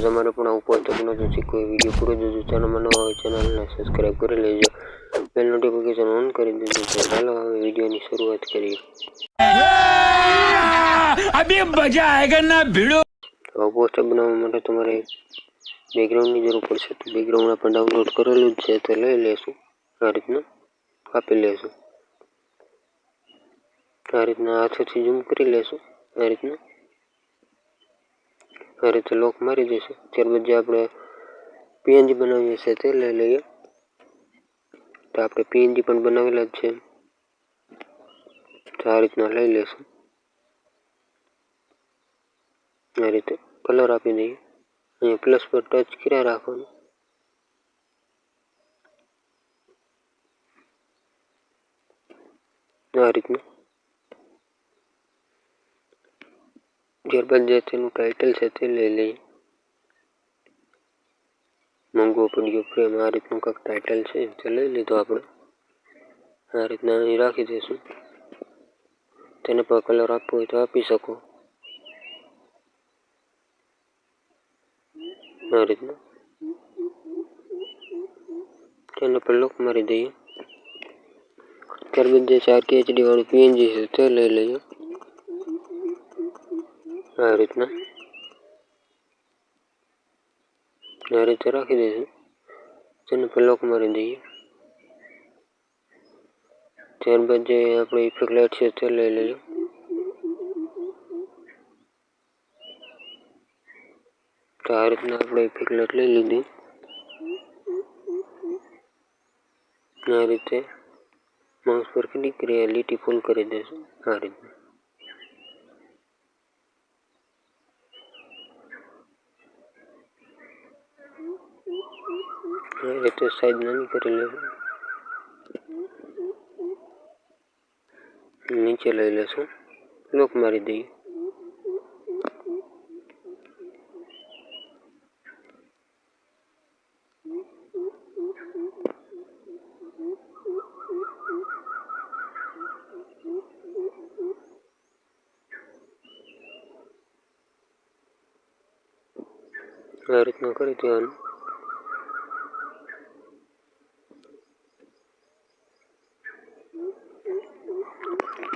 જો તમારે પણ આવું કોઈ ટેકનોલોજી શીખવું વીડિયો પૂરો જોજો ચેનલમાં નવો હોય ચેનલને સબસ્ક્રાઈબ કરી લેજો. બેલ નોટિફિકેશન ઓન કરી દેજો. તો ચાલો હવે વિડીયોની શરૂઆત કરીએ. અભી મજા આયેગા ના ભીડો? તો પોસ્ટર બનાવવા માટે તમારે બેકગ્રાઉન્ડની જરૂર પડશે. તો બેકગ્રાઉન્ડ આપણે ડાઉનલોડ કરેલું જ છે તો લઈ લેશું. આ રીતના કાપી લેશું. આ રીતના હાથેથી ઝૂમ કરી લેશું. આ રીતના. રીતે લોક મારી દઈશું ત્યારબાદ જે આપણે પીએનજી બનાવીએ છીએ તે લઈ લઈએ. તો આપણે પીએનજી પણ બનાવેલા જ છે. તો આ રીતના લઈ લેશું. આ રીતે કલર આપી દઈએ. અહીંયા પ્લસ પર ટચ કર્યા રાખવાનું. આ રીતનું. ત્યારબાદ જે તેનું ટાઇટલ છે તે લઈ લઈએ મંગવો પડ્યો પ્રેમ, આ રીતનું કંઈક ટાઇટલ છે. તે લઈ લીધો આપણે. આ રીતના અહીં રાખી દઈશું. તેને પણ કલર આપવો હોય તો આપી શકો. આ રીતના. તેને પર લોક મારી દઈએ. ત્યારબાદ જે ચાર કેચડી વાળું પીએનજી છે તે લઈ લઈએ. આ રીતના આ રીતે રાખી દઈશું તેને પર લોક મારી દઈએ ત્યારબાદ જે આપણે ઇફેક્ટ લાઇટ છે તે લઈ લઈએ તો આ રીતના આપણે ઇફેક્ટ લાઇટ લઈ લીધી આ રીતે માઉસ પર ક્લિક કરી આ લીટી ફૂલ કરી દઈશું આ રીતના આ રીતે સાઈઝ નાની કરી લેશું નીચે લઈ લેશું લોક મારી દઈએ આ રીતના કરી દેવાનું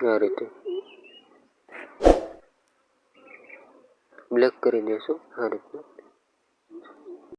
આ રીતે બ્લેક કરી દેશું આ રીતના.